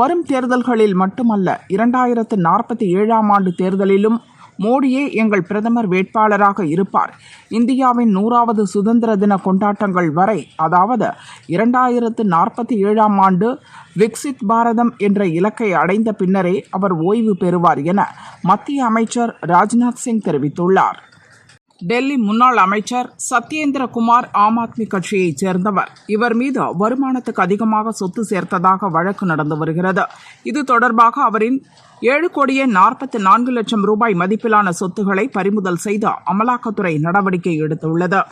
வரும் தேர்தல்களில் மட்டுமல்ல இரண்டாயிரத்து நாற்பத்தி ஏழாம் ஆண்டு தேர்தலிலும் மோடியே எங்கள் பிரதமர் வேட்பாளராக இருப்பார். இந்தியாவின் நூறாவது சுதந்திர தின கொண்டாட்டங்கள் வரை அதாவது இரண்டாயிரத்து நாற்பத்தி ஏழாம் ஆண்டு விக்சித் பாரதம் என்ற இலக்கை அடைந்த பின்னரே அவர் ஓய்வு பெறுவார் என மத்திய அமைச்சர் ராஜ்நாத் சிங் தெரிவித்துள்ளார். டெல்லி முன்னாள் அமைச்சர் சத்யேந்திரகுமார் ஆம் ஆத்மி கட்சியைச் சேர்ந்தவர். இவர் மீது வருமானத்துக்கு அதிகமாக சொத்து சேர்த்ததாக வழக்கு நடந்து வருகிறது. இது தொடர்பாக அவரின் ஏழு கோடியே நாற்பத்தி நான்கு லட்சம் ரூபாய் மதிப்பிலான சொத்துக்களை பறிமுதல் செய்து அமலாக்கத்துறை நடவடிக்கை எடுத்துள்ளது.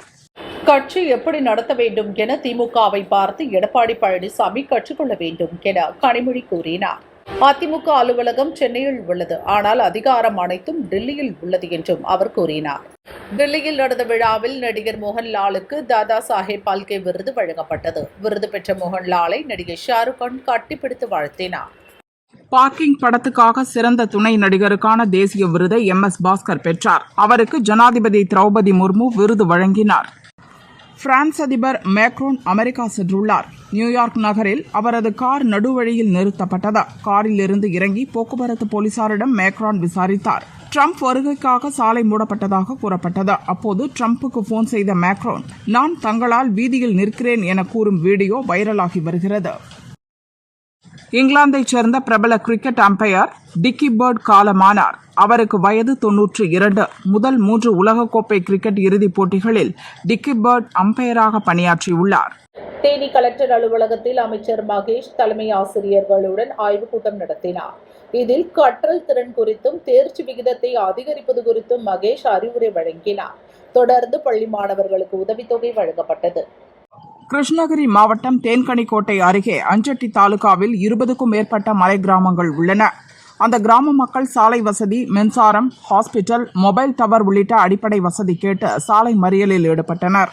கட்சி எப்படி நடத்த வேண்டும் என திமுகவை பார்த்து எடப்பாடி பழனிசாமி கற்றுக்கொள்ள வேண்டும் என கனிமொழி கூறினார். அதிமுக அலுவலகம் சென்னையில் உள்ளது. ஆனால் அதிகாரம் அனைத்தும் டெல்லியில் உள்ளது என்றும் அவர் கூறினார். டெல்லியில் நடந்த விழாவில் நடிகர் மோகன்லாலுக்கு தாதா சாஹேப் பால்கே விருது வழங்கப்பட்டது. விருது பெற்ற மோகன்லாலை நடிகர் ஷாருக் கான் கட்டிப்பிடித்து வாழ்த்தினார். பார்க்கிங் படத்துக்காக சிறந்த துணை நடிகருக்கான தேசிய விருதை எம் எஸ் பாஸ்கர் பெற்றார். அவருக்கு ஜனாதிபதி திரௌபதி முர்மு விருது வழங்கினார். பிரான்ஸ் அதிபர் மேக்ரோன் அமெரிக்கா சென்றுள்ளார். நியூயார்க் நகரில் அவரது கார் நடுவழியில் நிறுத்தப்பட்டது. காரில் இருந்து இறங்கி போக்குவரத்து போலீசாரிடம் மேக்ரான் விசாரித்தார். ட்ரம்ப் வருகைக்காக சாலை மூடப்பட்டதாக கூறப்பட்டது. அப்போது ட்ரம்புக்கு போன் செய்த மேக்ரோன் நான் தங்களால் வீதியில் நிற்கிறேன் என கூறும் வீடியோ வைரலாகி வருகிறது. இங்கிலாந்தைச் சேர்ந்த பிரபல கிரிக்கெட் அம்பையர் டிக்கி பேர்ட் காலமானார். அவருக்கு வயது தொன்னூற்று இரண்டு. முதல் மூன்று உலகக்கோப்பை கிரிக்கெட் இறுதிப் போட்டிகளில் டிக்கி பேர்ட் அம்பையராக பணியாற்றியுள்ளார். தேனி கலெக்டர் அலுவலகத்தில் அமைச்சர் மகேஷ் தலைமை ஆசிரியர்களுடன் ஆய்வுக் கூட்டம் நடத்தினார். இதில் கற்றல் திறன் குறித்தும் தேர்ச்சி விகிதத்தை அதிகரிப்பது குறித்தும் மகேஷ் அறிவுரை வழங்கினார். தொடர்ந்து பள்ளி மாணவர்களுக்கு உதவித்தொகை வழங்கப்பட்டது. கிருஷ்ணகிரி மாவட்டம் தேன்கனிக்கோட்டை அருகே அஞ்சட்டி தாலுகாவில் இருபதுக்கும் மேற்பட்ட மலை கிராமங்கள் உள்ளன. அந்த கிராம மக்கள் சாலை வசதி மின்சாரம் ஹாஸ்பிட்டல் மொபைல் டவர் உள்ளிட்ட அடிப்படை வசதி கேட்டு சாலை மறியலில் ஈடுபட்டனர்.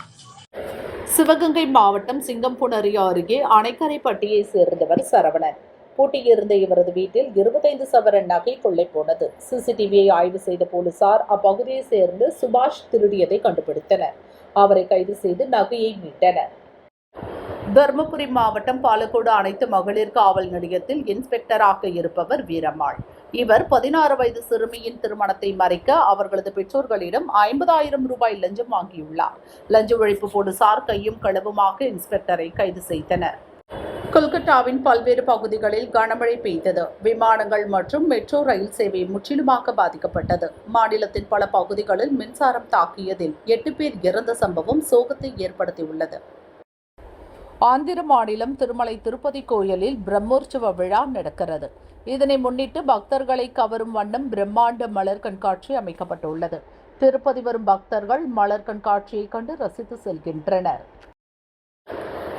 சிவகங்கை மாவட்டம் சிங்கம்புணரி அருகே அணைக்கரைப்பட்டியை சேர்ந்தவர் சரவணன். பூட்டியிருந்த இவரது வீட்டில் இருபத்தைந்து சவரன் நகை கொள்ளை போனது. சிசிடிவியை ஆய்வு செய்த போலீசார் அப்பகுதியை சேர்ந்து சுபாஷ் திருடியதை கண்டுபிடித்தனர். அவரை கைது செய்து நகையை மீட்டனர். தருமபுரி மாவட்டம் பாலக்கோடு அனைத்து மகளிர் காவல் நிலையத்தில் இன்ஸ்பெக்டராக இருப்பவர் வீரம்மாள். இவர் பதினாறு வயது சிறுமியின் திருமணத்தை மறைக்க அவர்களது பெற்றோர்களிடம் ஐம்பதாயிரம் ரூபாய் லஞ்சம் வாங்கியுள்ளார். லஞ்ச ஒழிப்பு போலீசார் கையும் களவுமாக இன்ஸ்பெக்டரை கைது செய்தனர். கொல்கத்தாவின் பல்வேறு பகுதிகளில் கனமழை பெய்தது. விமானங்கள் மற்றும் மெட்ரோ ரயில் சேவை முற்றிலுமாக பாதிக்கப்பட்டது. மாநிலத்தின் பல பகுதிகளில் மின்சாரம் தாக்கியதில் எட்டு பேர் இறந்த சம்பவம் சோகத்தை ஏற்படுத்தியுள்ளது. ஆந்திர மாநிலம் திருமலை திருப்பதி கோயிலில் பிரம்மோற்சவ விழா நடக்கிறது. இதனை முன்னிட்டு பக்தர்களை கவரும் வண்ணம் பிரம்மாண்ட மலர் கண்காட்சி அமைக்கப்பட்டுள்ளது. திருப்பதி வரும் பக்தர்கள் மலர் கண்காட்சியை கண்டு ரசித்து செல்கின்றனர்.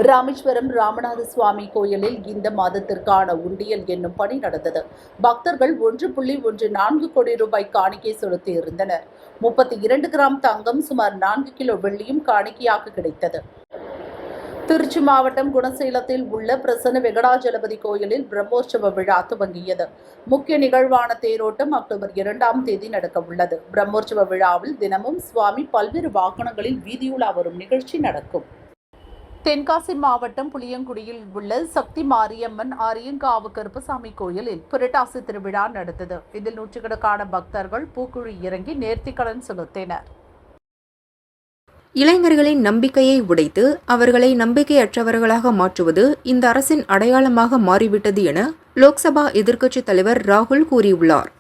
ராமேஸ்வரம் ராமநாத சுவாமி கோயிலில் இந்த மாதத்திற்கான உண்டியல் என்னும் பணி நடந்தது. பக்தர்கள் ஒன்று புள்ளி ஒன்று நான்கு கோடி ரூபாய் காணிக்கை செலுத்தி இருந்தனர் முப்பத்தி இரண்டு கிராம் தங்கம் சுமார் நான்கு கிலோ வெள்ளியும் காணிக்கையாக கிடைத்தது. திருச்சி மாவட்டம் குணசேலத்தில் உள்ள பிரசன்ன வெங்கடாஜலபதி கோயிலில் பிரம்மோற்சவ விழா துவங்கியது. முக்கிய நிகழ்வான தேரோட்டம் அக்டோபர் இரண்டாம் தேதி நடக்க உள்ளது பிரம்மோற்சவ விழாவில் தினமும் சுவாமி பல்வேறு வாகனங்களில் வீதியுலா வரும் நிகழ்ச்சி நடக்கும். தென்காசி மாவட்டம் புளியங்குடியில் உள்ள சக்தி மாரியம்மன் ஆரியங்காவு கருப்பசாமி கோயிலில் புரட்டாசி திருவிழா நடந்தது. இதில் நூற்றுக்கணக்கான பக்தர்கள் பூக்குழி இறங்கி நேர்த்திக்கடன் செலுத்தினர். இளைஞர்களின் நம்பிக்கையை உடைத்து அவர்களை நம்பிக்கையற்றவர்களாக மாற்றுவது இந்த அரசின் அடையாளமாக மாறிவிட்டது என லோக்சபா எதிர்க்கட்சித் தலைவர் ராகுல் கூறியுள்ளார்.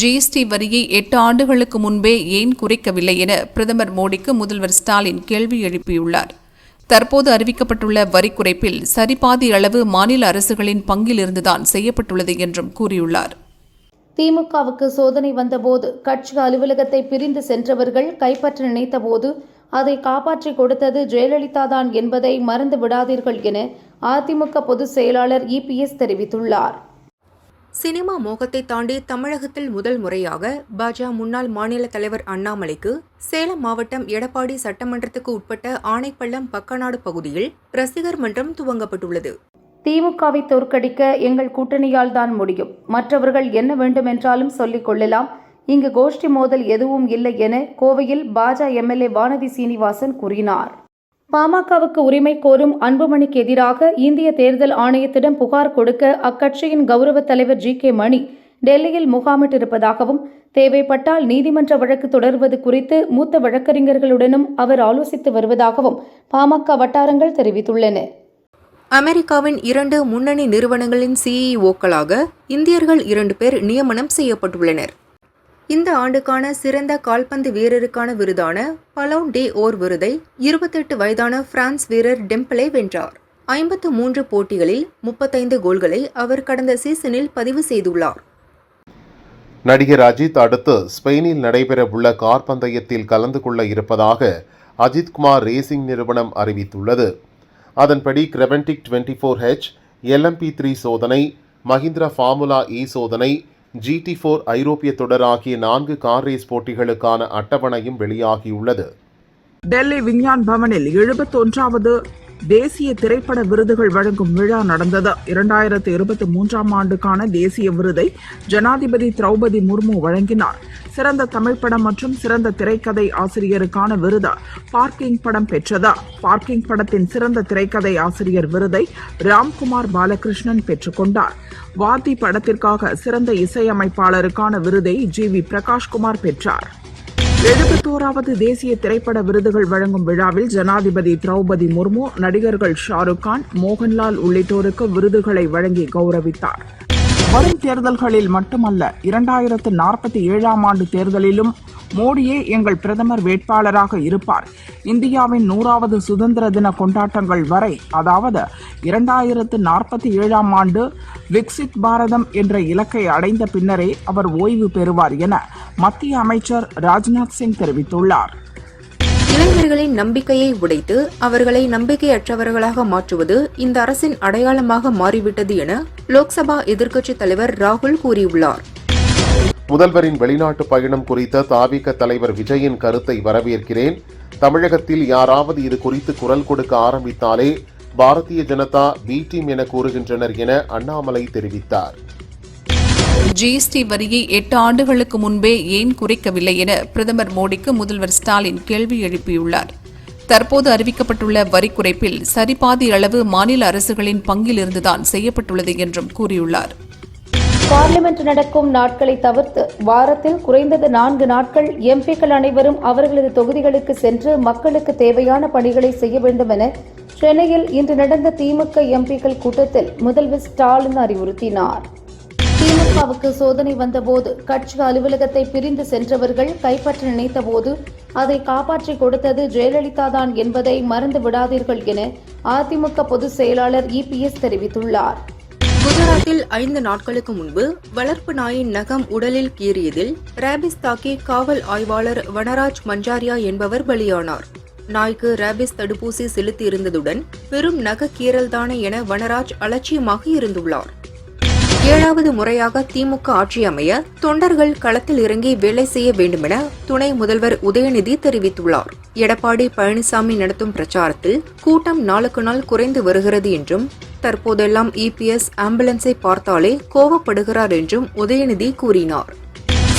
ஜிஎஸ்டி வரியை எட்டு ஆண்டுகளுக்கு முன்பே ஏன் குறைக்கவில்லை என பிரதமர் மோடிக்கு முதல்வர் ஸ்டாலின் கேள்வி எழுப்பியுள்ளார். தற்போது அறிவிக்கப்பட்டுள்ள வரி குறைப்பில் சரிபாதி அளவு மாநில அரசுகளின் பங்கிலிருந்துதான் செய்யப்பட்டுள்ளது என்றும் கூறியுள்ளார். திமுகவுக்கு சோதனை வந்தபோது கட்சி அலுவலகத்தை பிரிந்து சென்றவர்கள் கைப்பற்ற நினைத்தபோது அதை காப்பாற்றி கொடுத்தது ஜெயலலிதா தான் என்பதை மறந்து விடாதீர்கள் என அதிமுக பொதுச் செயலாளர் இபிஎஸ் தெரிவித்துள்ளார். சினிமா மோகத்தை தாண்டி தமிழகத்தில் முதல் முறையாக பாஜ முன்னாள் மாநில தலைவர் அண்ணாமலைக்கு சேலம் மாவட்டம் எடப்பாடி சட்டமன்றத்துக்கு உட்பட்ட ஆனைப்பள்ளம் பக்கநாடு பகுதியில் ரசிகர் மன்றம் துவங்கப்பட்டுள்ளது. திமுகவை தோற்கடிக்க எங்கள் கூட்டணியால் தான் முடியும். மற்றவர்கள் என்ன வேண்டுமென்றாலும் சொல்லிக் கொள்ளலாம். இங்கு கோஷ்டி மோதல் எதுவும் இல்லை என கோவையில் பாஜக எம்எல்ஏ வானதி சீனிவாசன் கூறினார். பாமகவுக்கு உரிமை கோரும் அன்புமணிக்கு எதிராக இந்திய தேர்தல் ஆணையத்திடம் புகார் கொடுக்க அக்கட்சியின் கௌரவ தலைவர் ஜி கே மணி டெல்லியில் முகாமிட்டிருப்பதாகவும் தேவைப்பட்டால் நீதிமன்ற வழக்கு தொடர்வது குறித்து மூத்த வழக்கறிஞர்களுடனும் அவர் ஆலோசித்து வருவதாகவும் பாமக வட்டாரங்கள் தெரிவித்துள்ளன. அமெரிக்காவின் இரண்டு முன்னணி நிறுவனங்களின் சிஇஓக்களாக இந்தியர்கள் இரண்டு பேர் நியமனம் செய்யப்பட்டுள்ளனர். இந்த ஆண்டுக்கான சிறந்த கால்பந்து வீரருக்கான விருதான பலோன் டே ஓர் விருதை இருபத்தெட்டு வயதான பிரான்ஸ் வீரர் டெம்பிளே வென்றார். ஐம்பத்து மூன்று போட்டிகளில் முப்பத்தைந்து கோல்களை அவர் கடந்த சீசனில் பதிவு செய்துள்ளார். நடிகர் அஜித் அடுத்து ஸ்பெயினில் நடைபெறவுள்ள கார் பந்தயத்தில் கலந்து கொள்ள இருப்பதாக அஜித்குமார் ரேசிங் நிறுவனம் அறிவித்துள்ளது. அதன்படி Creventic twenty four H LMP three சோதனை மஹிந்திரா ஃபார்முலா இ சோதனை ஜிடி ஃபோர் ஐரோப்பிய தொடர் ஆகிய நான்கு கார் ரேஸ் போட்டிகளுக்கான அட்டவணையும் வெளியாகியுள்ளது. டெல்லி விஞ்ஞான் பவனில் எழுபத்தொன்றாவது தேசிய திரைப்பட விருதுகள் வழங்கும் விழா நடந்தது. இரண்டாயிரத்து இருபத்தி மூன்றாம் ஆண்டுக்கான தேசிய விருதை ஜனாதிபதி திரௌபதி முர்மு வழங்கினார். சிறந்த தமிழ் படம் மற்றும் சிறந்த திரைக்கதை ஆசிரியருக்கான விருது பார்க்கிங் படம் பெற்றது. பார்க்கிங் படத்தின் சிறந்த திரைக்கதை ஆசிரியர் விருதை ராம்குமார் பாலகிருஷ்ணன் பெற்றுக்கொண்டார் வாதி படத்திற்காக சிறந்த இசையமைப்பாளருக்கான விருதை ஜி வி பிரகாஷ்குமார் பெற்றார். எழுபத்தோராவது தேசிய திரைப்பட விருதுகள் வழங்கும் விழாவில் ஜனாதிபதி திரௌபதி முர்மு நடிகர்கள் ஷாருக் கான் மோகன்லால் உள்ளிட்டோருக்கு விருதுகளை வழங்கி கௌரவித்தார். வரும் தேர்தல்களில் மட்டுமல்ல இரண்டாயிரத்து நாற்பத்தி ஏழாம் ஆண்டு தேர்தலிலும் மோடியே எங்கள் பிரதமர் வேட்பாளராக இருப்பார். இந்தியாவின் நூறாவது சுதந்திர தின கொண்டாட்டங்கள் வரை அதாவது இரண்டாயிரத்து நாற்பத்தி ஏழாம் ஆண்டு விக்சித் பாரதம் என்ற இலக்கை அடைந்த பின்னரே அவர் ஓய்வு பெறுவார் என மத்திய அமைச்சர் ராஜ்நாத் சிங் தெரிவித்துள்ளார். இளைஞர்களின் நம்பிக்கையை உடைத்து அவர்களை நம்பிக்கையற்றவர்களாக மாற்றுவது இந்த அரசின் அடையாளமாக மாறிவிட்டது என லோக்சபா எதிர்க்கட்சித் தலைவர் ராகுல் கூறியுள்ளார். முதல்வரின் வெளிநாட்டு பயணம் குறித்த தாவிக தலைவர் விஜயின் கருத்தை வரவேற்கிறேன். தமிழகத்தில் யாராவது இது குறித்து குரல் கொடுக்க ஆரம்பித்தாலே பாரதிய ஜனதா பி டீம் என கூறுகின்றனர் என அண்ணாமலை தெரிவித்தார். ஜிஎஸ்டி வரியை எட்டு ஆண்டுகளுக்கு முன்பே ஏன் குறைக்கவில்லை என பிரதமர் மோடிக்கு முதல்வர் ஸ்டாலின் கேள்வி எழுப்பியுள்ளார். தற்போது அறிவிக்கப்பட்டுள்ள வரி குறைப்பில் சரிபாதி அளவு மாநில அரசுகளின் பங்கிலிருந்துதான் செய்யப்பட்டுள்ளது என்றும் கூறியுள்ளார். பார்லிமெண்ட் நடக்கும் நாட்களை தவிர்த்து வாரத்தில் குறைந்தது நான்கு நாட்கள் எம்பிக்கள் அனைவரும் அவர்களது தொகுதிகளுக்கு சென்று மக்களுக்கு தேவையான பணிகளை செய்ய வேண்டும் என சென்னையில் இன்று நடந்த திமுக எம்பிக்கள் கூட்டத்தில் முதல்வர் ஸ்டாலின் அறிவுறுத்தினார். திமுகவுக்கு சோதனை வந்தபோது கட்சி அலுவலகத்தை பிரிந்து சென்றவர்கள் கைப்பற்ற நினைத்தபோது அதை காப்பாற்றிக் கொடுத்தது ஜெயலலிதா தான் என்பதை மறந்து விடாதீர்கள் என அதிமுக பொதுச் செயலாளர் இபிஎஸ் தெரிவித்துள்ளார். குஜராத்தில் ஐந்து நாட்களுக்கு முன்பு வளர்ப்பு நாயின் நகம் உடலில் கீறியதில் ரேபிஸ் தாக்கி காவல் ஆய்வாளர் வனராஜ் மஞ்சாரியா என்பவர் பலியானார். நாய்க்கு ரேபிஸ் தடுப்பூசி செலுத்தியிருந்ததுடன் பெரும் நக கீறல்தானே என வனராஜ் அலட்சியமாக இருந்துள்ளார். ஏழாவது முறையாக திமுக ஆட்சி அமைய தொண்டர்கள் களத்தில் இறங்கி வேலை செய்ய வேண்டுமென துணை முதல்வர் உதயநிதி தெரிவித்துள்ளார். எடப்பாடி பழனிசாமி நடத்தும் பிரச்சாரத்தில் கூட்டம் நாளுக்கு நாள் குறைந்து வருகிறது என்றும் தற்போதெல்லாம் இபிஎஸ் ஆம்புலன்ஸை பார்த்தாலே கோவப்படுகிறார் என்றும் உதயநிதி கூறினார்.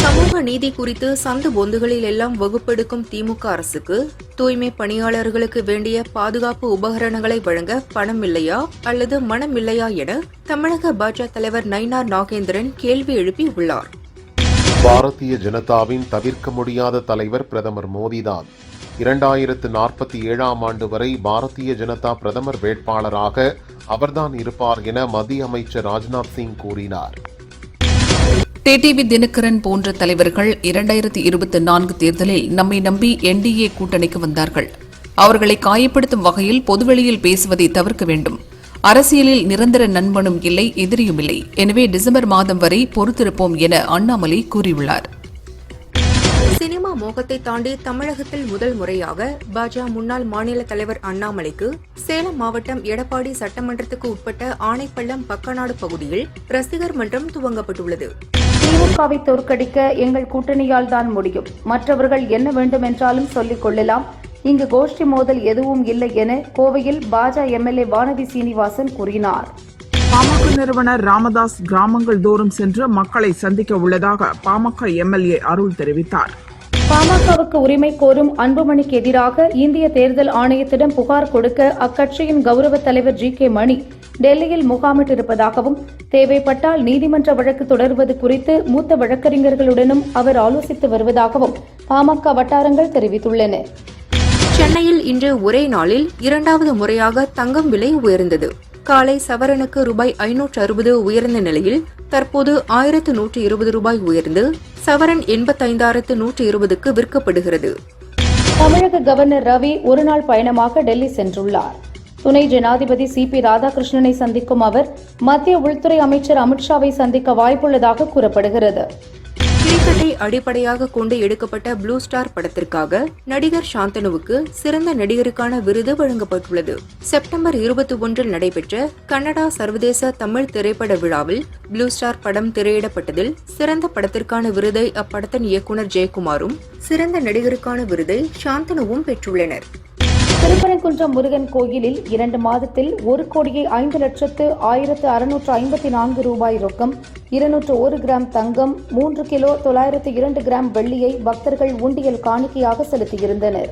சமூக நீதி குறித்து சந்து பொந்துகளில் எல்லாம் வகுப்பெடுக்கும் திமுக அரசுக்கு தூய்மை பணியாளர்களுக்கு வேண்டிய பாதுகாப்பு உபகரணங்களை வழங்க பணம் இல்லையா அல்லது மனம் இல்லையா என தமிழக பாஜக தலைவர் நயினார் நாகேந்திரன் கேள்வி எழுப்பி உள்ளார். பாரதிய ஜனதாவின் தவிர்க்க முடியாத தலைவர் பிரதமர் மோடிதான். இரண்டாயிரத்து நாற்பத்தி ஏழாம் ஆண்டு வரை பாரதிய ஜனதா பிரதமர் வேட்பாளராக அவர்தான் இருப்பார் என மத்திய அமைச்சர் ராஜ்நாத் சிங் கூறினார். டிடிவி தினகரன் போன்ற தலைவர்கள் இரண்டாயிரத்தி இருபத்தி நான்கு தேர்தலில் நம்மை நம்பி என்டிஏ கூட்டணிக்கு வந்தார்கள். அவர்களை காயப்படுத்தும் வகையில் பொதுவெளியில் பேசுவதை தவிர்க்க வேண்டும். அரசியலில் நிரந்தர நண்பனும் இல்லை எதிரியும் இல்லை. எனவே டிசம்பர் மாதம் வரை பொறுத்திருப்போம் என அண்ணாமலை கூறியுள்ளார். சினிமா மோகத்தை தாண்டி தமிழகத்தில் முதல் முறையாக பாஜக முன்னாள் மாநில தலைவர் அண்ணாமலைக்கு சேலம் மாவட்டம் எடப்பாடி சட்டமன்றத்துக்கு உட்பட்ட ஆனைப்பள்ளம் பக்கநாடு பகுதியில் ரசிகர் மன்றம் துவங்கப்பட்டுள்ளது. திமுகவை தோற்கடிக்க எங்கள் கூட்டணியால் தான் முடியும். மற்றவர்கள் என்ன வேண்டுமென்றாலும் சொல்லிக் கொள்ளலாம். இங்கு கோஷ்டி மோதல் எதுவும் இல்லை என கோவையில் பாஜக எம்எல்ஏ வானதி சீனிவாசன் கூறினார். பாமக நிறுவனர் ராமதாஸ் கிராமங்கள் தோறும் சென்று மக்களை சந்திக்க உள்ளதாக பாமக எம்எல்ஏ அருள் தெரிவித்தார். பாமகவுக்கு உரிமை கோரும் அன்புமணிக்கு எதிராக இந்திய தேர்தல் ஆணையத்திடம் புகார் கொடுக்க அக்கட்சியின் கௌரவ தலைவர் ஜி கே மணி டெல்லியில் முகாமிட்டிருப்பதாகவும் தேவைப்பட்டால் நீதிமன்ற வழக்கு தொடர்வது குறித்து மூத்த வழக்கறிஞர்களுடனும் அவர் ஆலோசித்து வருவதாகவும் பாமக வட்டாரங்கள் தெரிவித்துள்ளன. சென்னையில் இன்று ஒரே நாளில் இரண்டாவது முறையாக தங்கம் விலை உயர்ந்தது. காலை சவரனுக்கு ரூபாய் ஐநூற்று அறுபது உயர்ந்த நிலையில் தற்போது ஆயிரத்து நூற்று இருபது ரூபாய் உயர்ந்து சவரன் எண்பத்தைந்தாயிரத்து நூற்று இருபதுக்கு விற்கப்படுகிறது. தமிழக கவர்னர் ரவி ஒருநாள் பயணமாக டெல்லி சென்றுள்ளார். துணை ஜனாதிபதி சி பி ராதாகிருஷ்ணனை சந்திக்கும் அவர் மத்திய உள்துறை அமைச்சர் அமித்ஷாவை சந்திக்க வாய்ப்புள்ளதாக கூறப்படுகிறது. கிரிக்கெட்டை அடிப்படையாக கொண்டு எடுக்கப்பட்ட ப்ளூ ஸ்டார் படத்திற்காக நடிகர் சாந்தனுவுக்கு சிறந்த நடிகருக்கான விருது வழங்கப்பட்டுள்ளது. செப்டம்பர் இருபத்தி ஒன்றில் நடைபெற்ற கன்னடா சர்வதேச தமிழ் திரைப்பட விழாவில் ப்ளூ ஸ்டார் படம் திரையிடப்பட்டதில் சிறந்த படத்திற்கான விருதை அப்படத்தின் இயக்குனர் ஜெயக்குமாரும் சிறந்த நடிகருக்கான விருதை சாந்தனுவும் பெற்றுள்ளனர். திருப்பரங்குன்றம் முருகன் கோயிலில் இரண்டு மாதத்தில் ஒரு கோடியே ஐந்து லட்சத்து ஆயிரத்து அறுநூற்று ஐம்பத்தி நான்கு ரூபாய் ரொக்கம் இருநூற்று ஒரு கிராம் தங்கம் மூன்று கிலோ தொள்ளாயிரத்து இரண்டு கிராம் வெள்ளியை பக்தர்கள் உண்டியல் காணிக்கையாக செலுத்தியிருந்தனர்.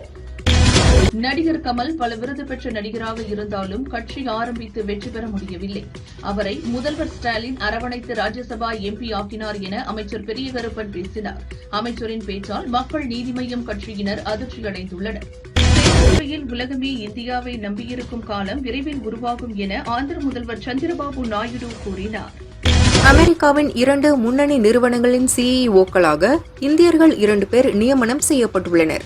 நடிகர் கமல் பல விருது பெற்ற நடிகராக இருந்தாலும் கட்சி ஆரம்பித்து வெற்றி பெற முடியவில்லை. அவரை முதல்வர் ஸ்டாலின் அரவணைத்து ராஜ்யசபா எம்பி ஆக்கினார் என அமைச்சர் பெரிய கருப்பன் பேசினார். அமைச்சரின் பேச்சால் மக்கள் நீதி மய்யம் கட்சியினர் அதிர்ச்சியடைந்துள்ளனர். செயல்முறையில் உலகமே இந்தியாவை நம்பியிருக்கும் காலம் விரைவில் உருவாகும் என ஆந்திர முதல்வர் சந்திரபாபு நாயுடு கூறினார். அமெரிக்காவின் இரண்டு முன்னணி நிறுவனங்களின் சிஇஓக்களாக இந்தியர்கள் இரண்டு பேர் நியமனம் செய்யப்பட்டுள்ளனர்.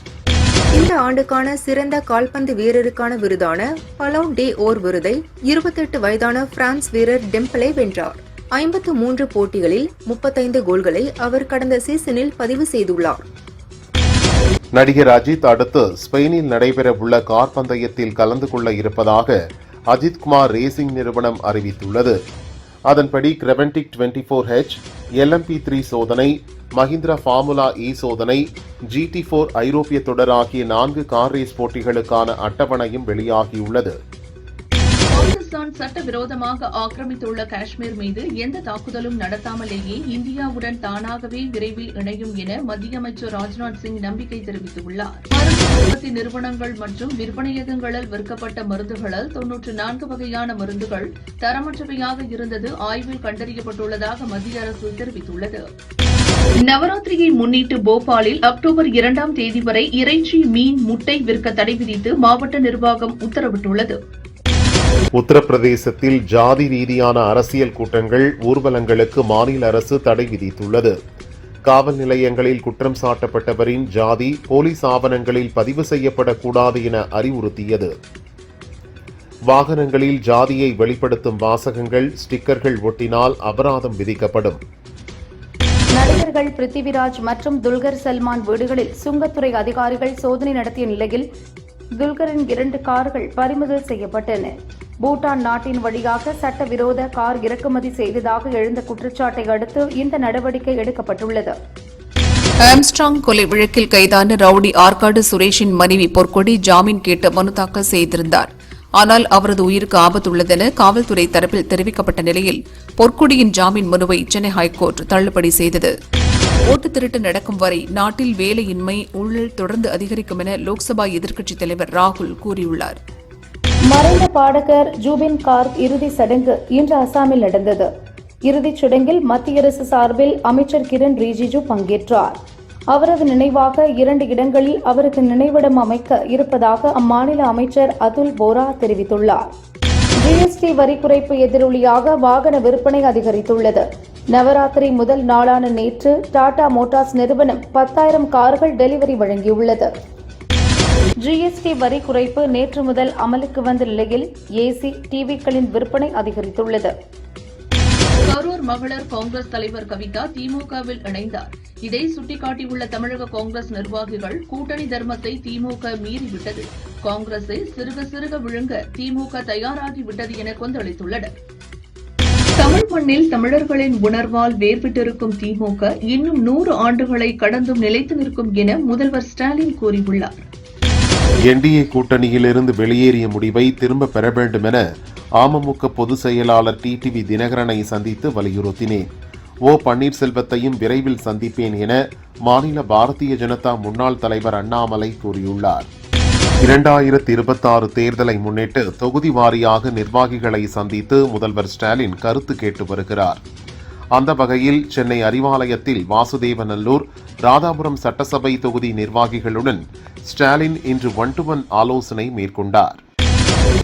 இந்த ஆண்டுக்கான சிறந்த கால்பந்து வீரருக்கான விருதான பலோன் டே ஓர் விருதை இருபத்தெட்டு வயதான பிரான்ஸ் வீரர் டெம்பலே வென்றார். ஐம்பத்து மூன்று போட்டிகளில் முப்பத்தைந்து கோல்களை அவர் கடந்த சீசனில் பதிவு செய்துள்ளார். நடிகர் அஜித் அடுத்து ஸ்பெயினில் நடைபெறவுள்ள கார் பந்தயத்தில் கலந்து கொள்ள இருப்பதாக அஜித் குமார் ரேசிங் நிறுவனம் அறிவித்துள்ளது. அதன்படி Creventic twenty four H LMP three சோதனை மஹிந்திரா ஃபார்முலா இ சோதனை ஜிடி ஃபோர் ஐரோப்பிய தொடர் ஆகிய நான்கு கார் ரேஸ் போட்டிகளுக்கான அட்டவணையும் வெளியாகியுள்ளது. பாகிஸ்தான் சட்டவிரோதமாக ஆக்கிரமித்துள்ள காஷ்மீர் மீது எந்த தாக்குதலும் நடத்தாமலேயே இந்தியாவுடன் தானாகவே விரைவில் இணையும் என மத்திய அமைச்சர் ராஜ்நாத் சிங் நம்பிக்கை தெரிவித்துள்ளார். மருந்து உற்பத்தி நிறுவனங்கள் மற்றும் விற்பனையகங்களால் விற்கப்பட்ட மருந்துகளால் தொன்னூற்று நான்கு வகையான மருந்துகள் தரமற்றவையாக இருந்தது ஆய்வில் கண்டறியப்பட்டுள்ளதாக மத்திய அரசு தெரிவித்துள்ளது. நவராத்திரியை முன்னிட்டு போபாலில் அக்டோபர் இரண்டாம் தேதி வரை இறைச்சி மீன் முட்டை விற்க தடை விதித்து மாவட்ட நிர்வாகம் உத்தரவிட்டுள்ளது. உத்தரப்பிரதேசத்தில் ஜாதி ரீதியான அரசியல் கூட்டங்கள் ஊர்வலங்களுக்கு மாநில அரசு தடை விதித்துள்ளது. காவல் நிலையங்களில் குற்றம் சாட்டப்பட்டவரின் ஜாதி போலீஸ் ஆவணங்களில் பதிவு செய்யப்படக்கூடாது என அறிவுறுத்தியது. வாகனங்களில் ஜாதியை வெளிப்படுத்தும் வாசகங்கள் ஸ்டிக்கர்கள் ஒட்டினால் அபராதம் விதிக்கப்படும். நடிகர்கள் பிருத்திவிராஜ் மற்றும் துல்கர் சல்மான் வீடுகளில் சுங்கத்துறை அதிகாரிகள் சோதனை நடத்திய நிலையில் துல்கரின் இரண்டு கார்கள் பறிமுதல் செய்யப்பட்டன. பூட்டான் நாட்டின் வழியாக சட்டவிரோத கார் இறக்குமதி செய்ததாக எழுந்த குற்றச்சாட்டை அடுத்து இந்த நடவடிக்கை எடுக்கப்பட்டுள்ளது. ஆம்ஸ்ட்ராங் கொலை வழக்கில் கைதான ரவுடி ஆற்காடு சுரேஷின் மனைவி பொற்கொடி ஜாமீன் கேட்டு மனு தாக்கல் செய்திருந்தார். ஆனால் அவரது உயிருக்கு ஆபத்துள்ளதென காவல்துறை தரப்பில் தெரிவிக்கப்பட்ட நிலையில் பொற்கொடியின் ஜாமீன் மனுவை சென்னை ஹைகோர்ட் தள்ளுபடி செய்தது. ஓட்டு திருட்டு நடக்கும் வரை நாட்டில் வேலையின்மை ஊழல் தொடர்ந்து அதிகரிக்கும் என லோக்சபா எதிர்க்கட்சித் தலைவர் ராகுல் கூறியுள்ளார். மறைந்த பாடகர் ஜூபின் கார்க் இறுதி சடங்கு இன்று அசாமில் நடந்தது. இறுதிச் சடங்கில் மத்திய அரசு சார்பில் அமைச்சர் கிரண் ரிஜிஜு பங்கேற்றார். அவரது நினைவாக இரண்டு இடங்களில் அவருக்கு நினைவிடம் அமைக்க இருப்பதாக அம்மாநில அமைச்சர் அதுல் போரா தெரிவித்துள்ளார். ஜிஎஸ்டி வரி குறைப்பு எதிரொலியாக வாகன விற்பனை அதிகரித்துள்ளது. நவராத்திரி முதல் நாளான நேற்று டாடா மோட்டார்ஸ் நிறுவனம் பத்தாயிரம் கார்கள் டெலிவரி வழங்கியுள்ளது. ஜிஎஸ்டி வரி குறைப்பு நேற்று முதல் அமலுக்கு வந்த நிலையில் ஏசி டிவிக்களின் விற்பனை அதிகரித்துள்ளது. கரூர் மகளிர் காங்கிரஸ் தலைவர் கவிதா திமுகவில் இணைந்தார். இதை சுட்டிக்காட்டியுள்ள தமிழக காங்கிரஸ் நிர்வாகிகள் கூட்டணி தர்மத்தை திமுக மீறிவிட்டது. காங்கிரஸை சிறுக சிறுக விழுங்க திமுக தயாராகிவிட்டது என கொந்தளித்துள்ளனர். தமிழ் மண்ணில் தமிழர்களின் உணர்வால் வேர்விட்டிருக்கும் திமுக இன்னும் நூறு ஆண்டுகளை கடந்தும் நிலைத்து நிற்கும் என முதல்வர் ஸ்டாலின் கூறியுள்ளார். என்டிஏ கூட்டணியிலிருந்து வெளியேறிய முடிவை திரும்ப பெற வேண்டும் என அமமுக பொதுச் செயலாளர் டிடிவி தினகரனை சந்தித்து வலியுறுத்தினேன். ஓ பன்னீர்செல்வத்தையும் விரைவில் சந்திப்பேன் என மாநில பாரதிய ஜனதா முன்னாள் தலைவர் அண்ணாமலை கூறியுள்ளார். இரண்டாயிரத்தி இருபத்தாறு தேர்தலை முன்னிட்டு தொகுதி வாரியாக நிர்வாகிகளை சந்தித்து முதல்வர் ஸ்டாலின் கருத்து கேட்டு வருகிறார். அந்த வகையில் சென்னை அறிவாலயத்தில் வாசுதேவநல்லூர் ராதாபுரம் சட்டசபை தொகுதி நிர்வாகிகளுடன் ஸ்டாலின் இன்று ஒன் டு ஒன் ஆலோசனை மேற்கொண்டார்.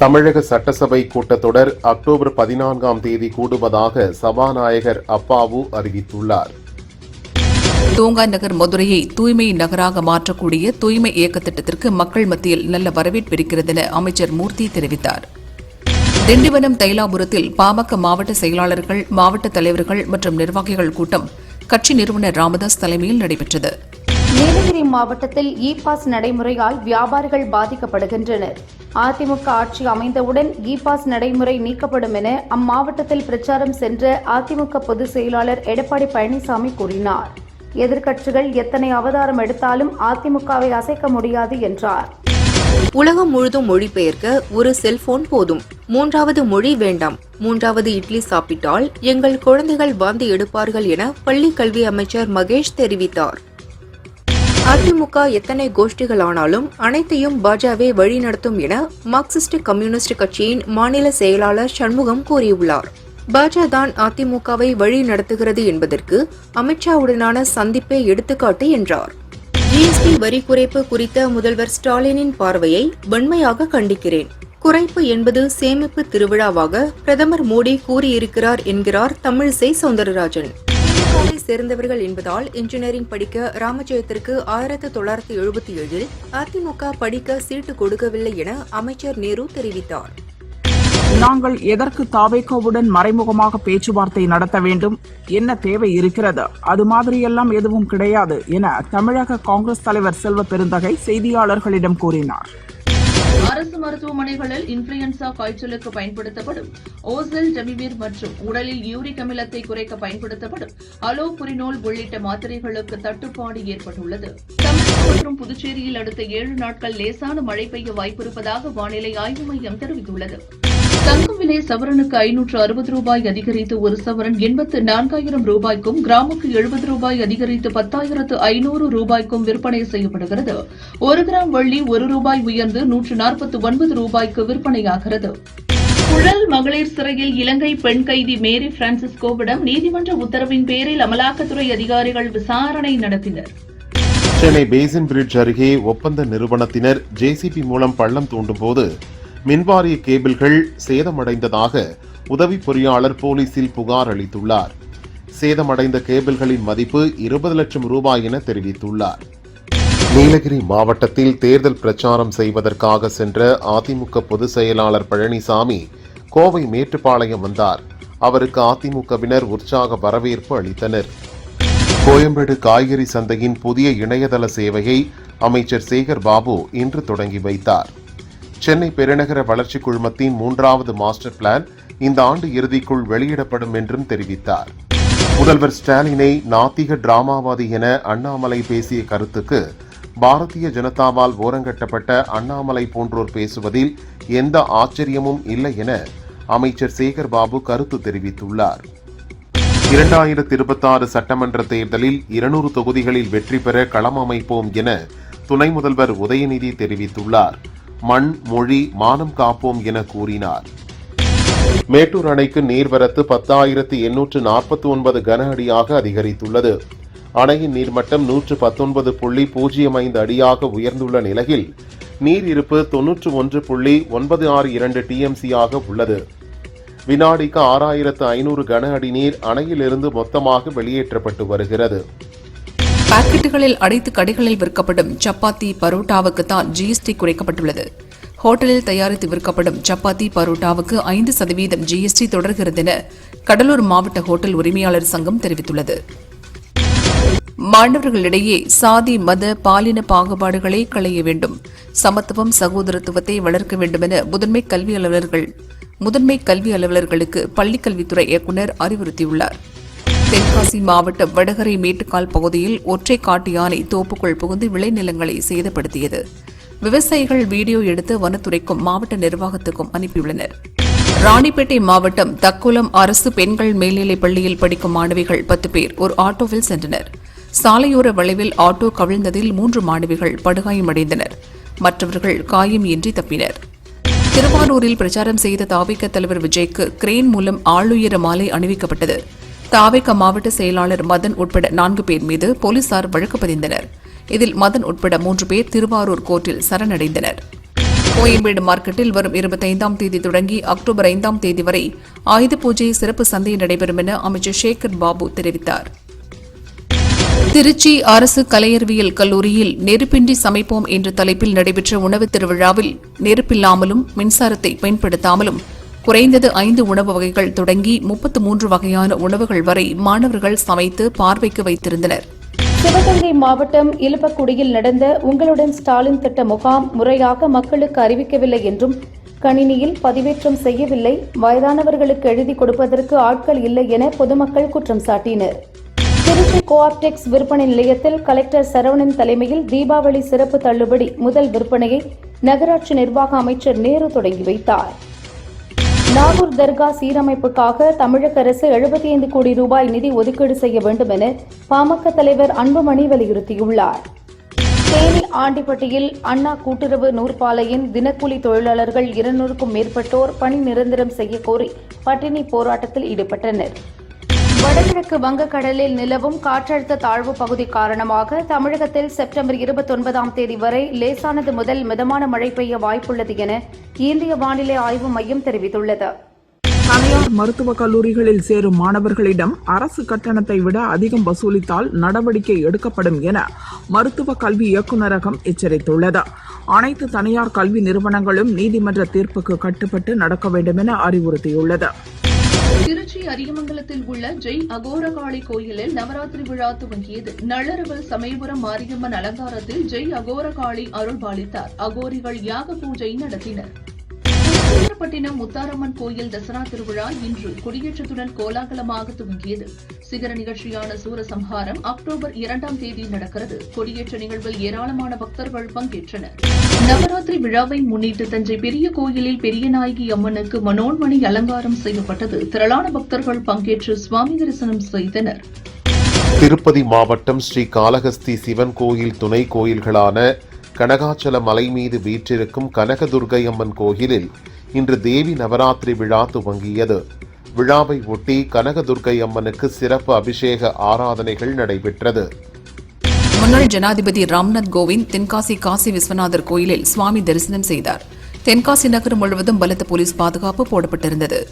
தமிழக சட்டசபை கூட்டத்தொடர் அக்டோபர் பதினான்காம் தேதி கூடுவதாக சபாநாயகர் அப்பாவு அறிவித்துள்ளார். தூங்கா நகர் மதுரையை தூய்மை நகராக மாற்றக்கூடிய தூய்மை இயக்க திட்டத்திற்கு மக்கள் மத்தியில் நல்ல வரவேற்பு இருக்கிறது என அமைச்சர் மூர்த்தி தெரிவித்தார். திண்டிவனம் தைலாபுரத்தில் பாமக மாவட்ட செயலாளர்கள் மாவட்ட தலைவர்கள் மற்றும் நிர்வாகிகள் கூட்டம் கட்சி நிறுவனர் ராமதாஸ் தலைமையில் நடைபெற்றது. நீலகிரி மாவட்டத்தில் இ பாஸ் நடைமுறையால் வியாபாரிகள் பாதிக்கப்படுகின்றனர். அதிமுக ஆட்சி அமைந்தவுடன் இ பாஸ் நடைமுறை நீக்கப்படும் என அம்மாவட்டத்தில் பிரச்சாரம் சென்ற அதிமுக பொதுச் செயலாளர் எடப்பாடி பழனிசாமி கூறினார். எதிர்க்கட்சிகள் எத்தனை அவதாரம் எடுத்தாலும் அதிமுகவை அசைக்க முடியாது என்றார். உலகம் முழுதும் மொழிபெயர்க்க ஒரு செல்போன் போதும். மூன்றாவது மொழி வேண்டாம். மூன்றாவது இட்லி சாப்பிட்டால் எங்கள் குழந்தைகள் வாந்தி எடுப்பார்கள் என பள்ளி கல்வி அமைச்சர் மகேஷ் தெரிவித்தார். அதிமுக எத்தனை கோஷ்டிகள் ஆனாலும் அனைத்தையும் பாஜகவே வழிநடத்தும் என மார்க்சிஸ்ட் கம்யூனிஸ்ட் கட்சியின் மாநில செயலாளர் சண்முகம் கூறியுள்ளார். பாஜக தான் அதிமுகவை வழி நடத்துகிறது என்பதற்கு அமித்ஷாவுடனான சந்திப்பே எடுத்துக்காட்டு என்றார். ஜிஎஸ்டி வரி குறைப்பு குறித்த முதல்வர் ஸ்டாலினின் பார்வையை வன்மையாக கண்டிக்கிறேன். குறைப்பு என்பது சேமிப்பு திருவிழாவாக பிரதமர் மோடி கூறியிருக்கிறார் என்கிறார் தமிழிசை சவுந்தரராஜன். திமுகவை சேர்ந்தவர்கள் என்பதால் இன்ஜினியரிங் படிக்க ராமஜெயத்திற்கு ஆயிரத்து தொள்ளாயிரத்து எழுபத்தி ஏழில் அதிமுக படிக்க சீட்டு கொடுக்கவில்லை என அமைச்சர் நேரு தெரிவித்தார். நாங்கள் எதற்கு தாவேகோவுடன் மறைமுகமாக பேச்சுவார்த்தை நடத்த வேண்டும்? என்ன தேவை இருக்கிறது? அது மாதிரியெல்லாம் எதுவும் கிடையாது என தமிழக காங்கிரஸ் தலைவர் செல்வ பெருந்தகை செய்தியாளர்களிடம் கூறினார். அரசு மருத்துவமனைகளில் இன்ஃபுளுயன்சா காய்ச்சலுக்கு பயன்படுத்தப்படும் ஓசல் டெமிவிர் மற்றும் உடலில் யூரிக் அமிலத்தை குறைக்க பயன்படுத்தப்படும் அலோபுரினோல் உள்ளிட்ட மாத்திரைகளுக்கு தட்டுப்பாடு ஏற்பட்டுள்ளது. தமிழகம் மற்றும் புதுச்சேரியில் அடுத்த ஏழு நாட்கள் லேசான மழை பெய்ய வாய்ப்பிருப்பதாக வானிலை ஆய்வு மையம் தெரிவித்துள்ளது. தங்கம் விலை சவரனுக்கு ஐநூற்று அறுபது ரூபாய் அதிகரித்து ஒரு சவரன் எண்பத்து நான்காயிரம் ரூபாய்க்கும் கிராமுக்கு எழுபது ரூபாய் அதிகரித்து பத்தாயிரத்து ஐநூறு ரூபாய்க்கும் விற்பனை செய்யப்படுகிறது. ஒரு கிராம் வெள்ளி ஒரு ரூபாய் உயர்ந்து நூற்று நாற்பத்து ஒன்பது ரூபாய்க்கு விற்பனையாகிறது. குழல் மகளிர் சிறையில் இலங்கை பெண் கைதி மேரி பிரான்சிஸ்கோவிடம் நீதிமன்ற உத்தரவின் பேரில் அமலாக்கத்துறை அதிகாரிகள் விசாரணை நடத்தினர். சென்னை பேசின் பிரிட்ஜ் அருகே ஒப்பந்த நிறுவனத்தினர் ஜேசிபி மூலம் பள்ளம் தோண்டும்போது மின்வாரிய கேபிள்கள் சேதமடைந்ததாக உதவி பொறியாளர் போலீசில் புகார் அளித்துள்ளார். சேதமடைந்த கேபிள்களின் மதிப்பு இருபது லட்சம் ரூபாய் என தெரிவித்துள்ளார். நீலகிரி மாவட்டத்தில் தேர்தல் பிரச்சாரம் செய்வதற்காக சென்ற அதிமுக பொதுச் செயலாளர் பழனிசாமி கோவை மேட்டுப்பாளையம் வந்தார். அவருக்கு அதிமுகவினர் உற்சாக வரவேற்பு அளித்தனர். கோயம்பேடு காய்கறி சந்தையின் புதிய இணையதள சேவையை அமைச்சர் சேகர் பாபு இன்று தொடங்கி வைத்தார். சென்னை பெருநகர வளர்ச்சி குழுமத்தின் மூன்றாவது மாஸ்டர் பிளான் இந்த ஆண்டு இறுதிக்குள் வெளியிடப்படும் என்றும் தெரிவித்தார். முதல்வர் ஸ்டாலினை நாத்திக டிராமாவாதி என அண்ணாமலை பேசிய கருத்துக்கு பாரதிய ஜனதாவால் ஓரங்கட்டப்பட்ட அண்ணாமலை போன்றோர் பேசுவதில் எந்த ஆச்சரியமும் இல்லை என அமைச்சர் சேகர் பாபு கருத்து தெரிவித்துள்ளார். இரண்டாயிரத்தி இருபத்தாறு சட்டமன்ற தேர்தலில் இருநூறு தொகுதிகளில் வெற்றி பெற களம் அமைப்போம் என துணை முதல்வர் உதயநிதி தெரிவித்துள்ளார். மண் மொழி மானம் காப்போம் என கூறினார். மேட்டூர் அணைக்கு நீர்வரத்து பத்தாயிரத்து எண்ணூற்று நாற்பத்தி ஒன்பது கன அடியாக அதிகரித்துள்ளது. அணையின் நீர்மட்டம் நூற்று பத்தொன்பது புள்ளி பூஜ்ஜியம் ஐந்து அடியாக உயர்ந்துள்ள நிலையில் நீர் இருப்பு தொன்னூற்று ஒன்று புள்ளி ஒன்பது ஆறு இரண்டு டிஎம்சியாக உள்ளது. வினாடிக்கு ஆறாயிரத்து ஐநூறு கன அடி நீர் அணையிலிருந்து மொத்தமாக வெளியேற்றப்பட்டு வருகிறது. பாக்கெட்டுகளில் அடைத்து கடைகளில் விற்கப்படும் சப்பாத்தி பரோட்டாவுக்கு தான் ஜிஎஸ்டி குறைக்கப்பட்டுள்ளது. ஹோட்டலில் தயாரித்து விற்கப்படும் சப்பாத்தி பரோட்டாவுக்கு ஐந்து சதவீதம் ஜிஎஸ்டி தொடர்கிறது என கடலூர் மாவட்ட ஹோட்டல் உரிமையாளர் சங்கம் தெரிவித்துள்ளது. மாணவர்களிடையே சாதி மத பாலின பாகுபாடுகளை களைய வேண்டும். சமத்துவம் சகோதரத்துவத்தை வளர்க்க வேண்டும் என முதன்மை கல்வி அலுவலர்கள் முதன்மை கல்வி அலுவலர்களுக்கு பள்ளிக்கல்வித்துறை இயக்குநர் அறிவுறுத்தியுள்ளார். தென்காசி மாவட்டம் வடகரை மேட்டுக்கால் பகுதியில் ஒற்றை காட்டு யானை தோப்புக்குள் புகுந்து விளைநிலங்களை சேதப்படுத்தியது. விவசாயிகள் வீடியோ எடுத்து வனத்துறைக்கும் மாவட்ட நிர்வாகத்துக்கும் அனுப்பியுள்ளனர். ராணிப்பேட்டை மாவட்டம் தக்குளம் அரசு பெண்கள் மேல்நிலைப் பள்ளியில் படிக்கும் மாணவிகள் பத்து பேர் ஒரு ஆட்டோவில் சென்றனர். சாலையோர வளைவில் ஆட்டோ கவிழ்ந்ததில் மூன்று மாணவிகள் படுகாயமடைந்தனர். மற்றவர்கள் காயம் இன்றி தப்பினர். திருவாரூரில் பிரச்சாரம் செய்த தாவிக்க தலைவர் விஜய்க்கு கிரேன் மூலம் ஆளுயர மாலை அணிவிக்கப்பட்டது. தாவிக மாவட்ட செயலாளர் மதன் உட்பட நான்கு பேர் மீது போலீசார் வழக்கு பதிந்தனர். இதில் மதன் உட்பட மூன்று பேர் திருவாரூர் கோர்ட்டில் சரணடைந்தனர். கோயம்பேடு மார்க்கெட்டில் வரும் இருபத்தைந்தாம் தேதி தொடங்கி அக்டோபர் ஐந்தாம் தேதி வரை ஆயுத பூஜை சிறப்பு சந்தை நடைபெறும் என அமைச்சர் சேகர் பாபு தெரிவித்தார். திருச்சி அரசு கலையறிவியல் கல்லூரியில் நெருப்பின்றி சமைப்போம் என்ற தலைப்பில் நடைபெற்ற உணவுத் திருவிழாவில் நெருப்பில்லாமலும் மின்சாரத்தை பயன்படுத்தாமலும் குறைந்தது ஐந்து உணவு வகைகள் தொடங்கி முப்பத்து மூன்று வகையான உணவுகள் வரை மாணவர்கள் சமைத்து பார்வைக்கு வைத்திருந்தனர். சிவகங்கை மாவட்டம் இலுப்பக்குடியில் நடந்த உங்களுடன் ஸ்டாலின் திட்ட முகாம் முறையாக மக்களுக்கு அறிவிக்கவில்லை என்றும் கணினியில் பதிவேற்றம் செய்யவில்லை வயதானவர்களுக்கு எழுதி கொடுப்பதற்கு ஆட்கள் இல்லை என பொதுமக்கள் குற்றம் சாட்டினர். திருச்சி கோஆப்டெக்ஸ் விற்பனை நிலையத்தில் கலெக்டர் சரவணன் தலைமையில் தீபாவளி சிறப்பு தள்ளுபடி முதல் விற்பனையை நகராட்சி நிர்வாக அமைச்சர் நேரு தொடங்கி வைத்தார். நாகூர் தர்கா சீரமைப்புக்காக தமிழக அரசு எழுபத்தி ஐந்து கோடி ரூபாய் நிதி ஒதுக்கீடு செய்ய வேண்டும் என பாமக தலைவர் அன்புமணி வலியுறுத்தியுள்ளார். தேனி ஆண்டிப்பட்டியில் அண்ணா கூட்டுறவு நூற்பாலையின் தினக்கூலி தொழிலாளர்கள் இருநூறுக்கும் மேற்பட்டோர் பணி நிரந்தரம் செய்ய கோரி பட்டினி போராட்டத்தில் ஈடுபட்டனர். வடகிழக்கு வங்கக்கடலில் நிலவும் காற்றழுத்த தாழ்வு பகுதி காரணமாக தமிழகத்தில் செப்டம்பர் இருபத்தொன்பதாம் தேதி வரை லேசானது முதல் மிதமான மழை பெய்ய வாய்ப்புள்ளது என இந்திய வானிலை ஆய்வு மையம் தெரிவித்துள்ளது. தனியார் மருத்துவக் கல்லூரிகளில் சேரும் மாணவர்களிடம் அரசு கட்டணத்தை விட அதிகம் வசூலித்தால் நடவடிக்கை எடுக்கப்படும் என மருத்துவ கல்வி இயக்குநரகம் எச்சரித்துள்ளது. அனைத்து தனியார் கல்வி நிறுவனங்களும் நீதிமன்ற தீர்ப்புக்கு கட்டுப்பட்டு நடக்க வேண்டும் என அறிவுறுத்தியுள்ளது. திருச்சி அரியமங்கலத்தில் உள்ள ஜெய் அகோரகாளி கோயிலில் நவராத்திரி விழா துவங்கியது. நள்ளரவல் சமயபுரம் மாரியம்மன் அலங்காரத்தில் ஜெய் அகோரகாளி அருள்பாலித்தார். அகோரிகள் யாக பூஜை நடத்தினர். சுந்தரப்பட்டினம் முத்தாரம்மன் கோயில் தசரா திருவிழா இன்று கொடியேற்றத்துடன் கோலாகலமாக துவங்கியது. சிகர நிகழ்ச்சியான சூரசம்ஹாரம் அக்டோபர் இரண்டாம் தேதி நடக்கிறது. கொடியேற்ற நிகழ்வில் ஏராளமான பக்தர்கள் பங்கேற்றனர். நவராத்திரி விழாவை முன்னிட்டு தஞ்சை பெரிய கோயிலில் பெரிய நாயகி அம்மனுக்கு மனோன்மணி அலங்காரம் செய்யப்பட்டது. திரளான பக்தர்கள் பங்கேற்று சுவாமி தரிசனம் செய்தனர். திருப்பதி மாவட்டம் ஸ்ரீ காளஹஸ்தி சிவன் கோயில் துணை கோயில்களான கனகாச்சல மலை மீது வீற்றிருக்கும் கனகதுர்கையம்மன் கோயிலில் இன்று தேவி நவராத்திரி விழா துவங்கியது. விழாவை ஒட்டி கனகதுர்கை அம்மனுக்கு சிறப்பு அபிஷேக ஆராதனைகள் நடைபெற்றது. முன்னாள் ஜனாதிபதி ராம்நாத் கோவிந்த் தென்காசி காசி விஸ்வநாதர் கோயிலில் சுவாமி தரிசனம் செய்தார். தென்காசி நகரம் முழுவதும் பலத்த போலீஸ் பாதுகாப்பு போடப்பட்டிருந்தது.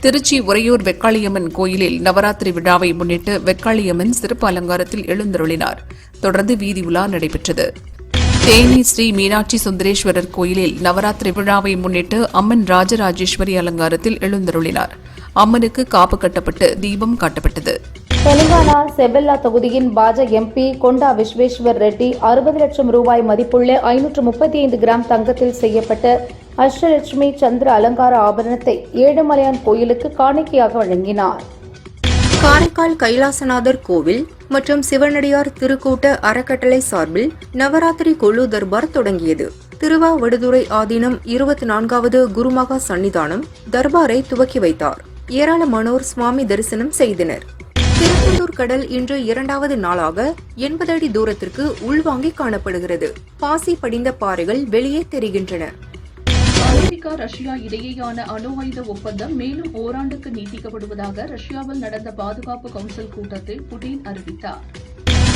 திருச்சி உறையூர் வெக்காளியம்மன் கோயிலில் நவராத்திரி விழாவை முன்னிட்டு வெக்காளியம்மன் சிறப்பு அலங்காரத்தில் எழுந்தருளினார். தொடர்ந்து வீதி உலா நடைபெற்றது. தேனி ஸ்ரீ மீனாட்சி சுந்தரேஸ்வரர் கோயிலில் நவராத்திரி விழாவை முன்னிட்டு அம்மன் ராஜராஜேஸ்வரி அலங்காரத்தில் எழுந்தருளினார். அம்மனுக்கு காப்பு கட்டப்பட்டு தீபம் காட்டப்பட்டது. தெலுங்கானா செபெல்லா தொகுதியின் பாஜ எம்பி கொண்டா விஸ்வேஸ்வர் ரெட்டி அறுபது லட்சம் ரூபாய் மதிப்புள்ள ஐநூற்று முப்பத்தி ஐந்து கிராம் தங்கத்தில் செய்யப்பட்ட அஷ்டலட்சுமி சந்திர அலங்கார ஆபரணத்தை ஏழுமலையான் கோயிலுக்கு காணிக்கையாக வழங்கினார். காரைக்கால் கைலாசநாதர் கோவில் மற்றும் சிவனடியார் திருக்கூட்ட அறக்கட்டளை சார்பில் நவராத்திரி கொழு தர்பார் தொடங்கியது. திருவாவடுதுறை ஆதீனம் இருபத்தி நான்காவது குருமகா சன்னிதானம் தர்பாரை துவக்கி வைத்தார். ஏராளமானோர் சுவாமி தரிசனம் செய்தனர். திருப்பத்தூர் கடல் இன்று இரண்டாவது நாளாக எண்பது அடி தூரத்திற்கு உள்வாங்கி காணப்படுகிறது. பாசி படிந்த பாறைகள் வெளியே தெரிகின்றன. அமெரிக்கா ரஷ்யா இடையேயான அணு ஆயுத ஒப்பந்தம் மேலும் ஓராண்டுக்கு நீட்டிக்கப்படுவதாக ரஷ்யாவில் நடந்த பாதுகாப்பு கவுன்சில் கூட்டத்தில் புடின் அறிவித்தார்.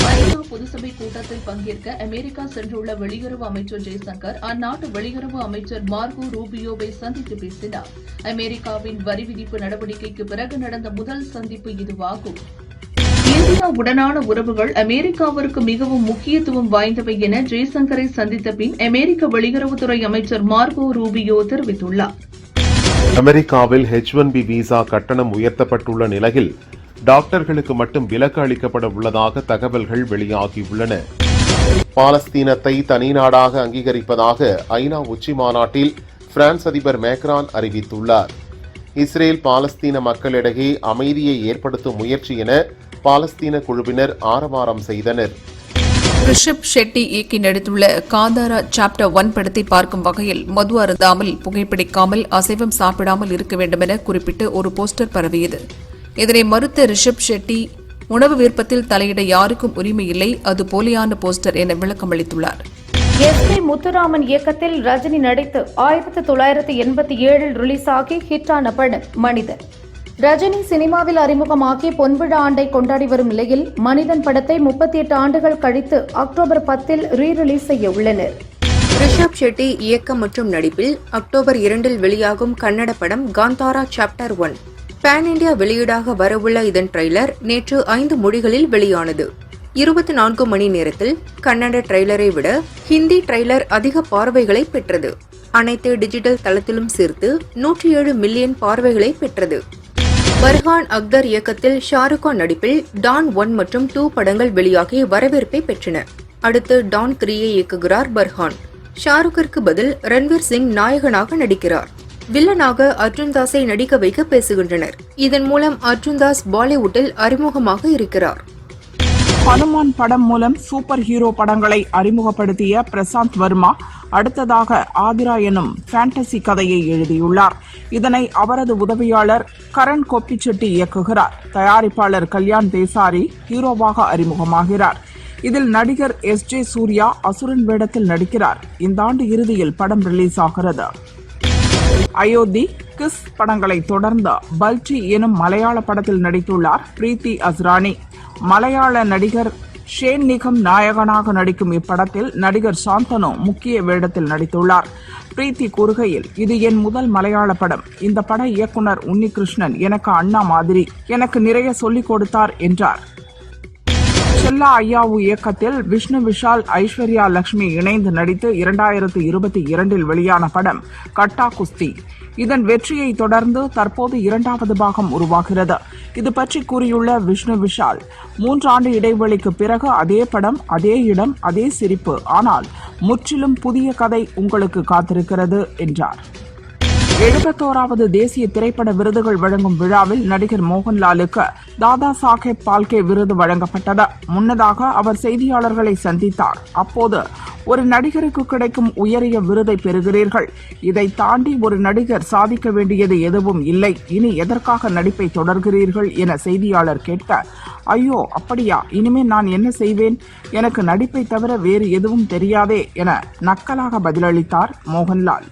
ஐநா பொதுசபை கூட்டத்தில் பங்கேற்க அமெரிக்கா சென்றுள்ள வெளியுறவு அமைச்சர் ஜெய்சங்கர் அந்நாட்டு வெளியுறவு அமைச்சர் மார்கோ ரூபியோவை சந்தித்து பேசினார். அமெரிக்காவின் வரி விதிப்பு நடவடிக்கைக்கு பிறகு நடந்த முதல் சந்திப்பு இதுவாகும். இந்தியாவுடனான உறவுகள் அமெரிக்காவிற்கு மிகவும் முக்கியத்துவம் வாய்ந்தவை என ஜெய்சங்கரை சந்தித்த பின் அமெரிக்க வெளியுறவுத்துறை அமைச்சர் மார்கோ ரூபியோ தெரிவித்துள்ளார். அமெரிக்காவில் ஹெச் ஒன் பி விசா கட்டணம் உயர்த்தப்பட்டுள்ள நிலையில் டாக்டர்களுக்கு மட்டும் விலக்கு அளிக்கப்பட உள்ளதாக தகவல்கள் வெளியாகியுள்ளன. பாலஸ்தீனத்தை தனி நாடாக அங்கீகரிப்பதாக ஐநா உச்சி மாநாட்டில் பிரான்ஸ் அதிபர் மேக்ரான் அறிவித்துள்ளார். இஸ்ரேல் பாலஸ்தீன மக்களிடையே அமைதியை ஏற்படுத்தும் முயற்சி என பாலஸ்தீன குழுவினர் ஆரவாரம் செய்தனர். ரிஷப் ஷெட்டி இயக்கி நடித்துள்ள காந்தாரா சாப்டர் ஒன் படத்தை பார்க்கும் வகையில் மது அருந்தாமல் புகைப்பிடிக்காமல் அசைவம் சாப்பிடாமல் இருக்க வேண்டுமென குறிப்பிட்டு ஒரு போஸ்டர் பரவியது. இதனை மறுத்த ரிஷப் ஷெட்டி உணவு விருப்பத்தில் தலையிட யாருக்கும் உரிமை இல்லை அது போலியான போஸ்டர் என விளக்கமளித்துள்ளார் எஸ் பி முத்துராமன் இயக்கத்தில் ரஜினி நடித்து ஆயிரத்தி தொள்ளாயிரத்தி எண்பத்தி ஏழில் ரிலீஸ் ஆகி ஹிட்டான படம் மனிதன் ரஜினி சினிமாவில் அறிமுகமாக்கி பொன்விழா ஆண்டை கொண்டாடி வரும் நிலையில் மனிதன் படத்தை முப்பத்தி எட்டு ஆண்டுகள் கழித்து அக்டோபர் பத்தில் ரீ ரிலீஸ் செய்ய உள்ளனர். ரிஷப் ஷெட்டி இயக்கம் மற்றும் நடிப்பில் அக்டோபர் இரண்டில் வெளியாகும் கன்னட படம் Kantara chapter one. Pan India வெளியீடாக வரவுள்ள இதன் ட்ரெய்லர் நேற்று ஐந்து மொழிகளில் வெளியானது. இருபத்தி நான்கு மணி நேரத்தில் கன்னட ட்ரெய்லரை விட ஹிந்தி ட்ரெய்லர் அதிக பார்வைகளை பெற்றது. அனைத்து டிஜிட்டல் தளத்திலும் சேர்த்து நூற்றி ஏழு மில்லியன் பார்வைகளை பெற்றது. பர்ஹான் அக்தர் இயக்கத்தில் ஷாருக் கான் நடிப்பில் டான் ஒன் மற்றும் டூ படங்கள் வெளியாகி வரவேற்பை பெற்றன. அடுத்து டான் த்ரீயை இயக்குகிறார் பர்ஹான். ஷாருக்கிற்கு பதில் ரன்வீர் சிங் நாயகனாக நடிக்கிறார். வில்லனாக அர்ஜுன் தாஸை நடிக்க வைக்க பேசுகின்றனர். இதன் மூலம் அர்ஜுன் தாஸ் பாலிவுட்டில் அறிமுகமாக இருக்கிறார். ஹனுமான் படம் மூலம் சூப்பர் ஹீரோ படங்களை அறிமுகப்படுத்திய பிரசாந்த் வர்மா அடுத்ததாக ஆதிரா எனும் ஃபேண்டசி கதையை எழுதியுள்ளார். இதனை அவரது உதவியாளர் கரண் கொப்பிச்செட்டி இயக்குகிறார். தயாரிப்பாளர் கல்யாண் தேசாரி ஹீரோவாக அறிமுகமாகிறார். இதில் நடிகர் எஸ் ஜே சூர்யா அசுரன் வேடத்தில் நடிக்கிறார். இந்த ஆண்டு இறுதியில் படம் ரிலீஸ் ஆகிறது. அயோத்தி கிஸ் படங்களை தொடர்ந்து பல்டி எனும் மலையாள படத்தில் நடித்துள்ளார் பிரீத்தி அஸ்ரானி. மலையாள நடிகர் ஷேன் நிகம் நாயகனாக நடிக்கும் இப்படத்தில் நடிகர் சாந்தனு முக்கிய வேடத்தில் நடித்துள்ளார். பிரீத்தி கூறுகையில் இது என் முதல் மலையாள படம். இந்த பட இயக்குனர் உன்னிகிருஷ்ணன் எனக்கு அண்ணா மாதிரி. எனக்கு நிறைய சொல்லிக் கொடுத்தார் என்றார். செல்லா ஐயாவு இயக்கத்தில் விஷ்ணு விஷால் ஐஸ்வர்யா லட்சுமி இணைந்து நடித்து இரண்டாயிரத்து இருபத்தி இரண்டில் வெளியான படம் கட்டா குஸ்தி. இதன் வெற்றியை தொடர்ந்து தற்போது இரண்டாவது பாகம் உருவாகிறது. இது பற்றி கூறியுள்ள விஷ்ணு விஷால் மூன்றாண்டு இடைவெளிக்கு பிறகு அதே படம் அதே இடம் அதே சிரிப்பு. ஆனால் முற்றிலும் புதிய கதை உங்களுக்கு காத்திருக்கிறது என்றார். எழுபத்தோராவது தேசிய திரைப்பட விருதுகள் வழங்கும் விழாவில் நடிகர் மோகன்லாலுக்கு தாதா சாஹேப் பால்கே விருது வழங்கப்பட்டது. முன்னதாக அவர் செய்தியாளர்களை சந்தித்தார். அப்போது ஒரு நடிகருக்கு கிடைக்கும் உயரிய விருதை பெறுகிறீர்கள். இதை தாண்டி ஒரு நடிகர் சாதிக்க வேண்டியது எதுவும் இல்லை. இனி எதற்காக நடிப்பை தொடர்கிறீர்கள்? என செய்தியாளர் கேட்க ஐயோ அப்படியா? இனிமே நான் என்ன செய்வேன்? எனக்கு நடிப்பை தவிர வேறு எதுவும் தெரியாதே என நக்கலாக பதிலளித்தார் மோகன்லால்.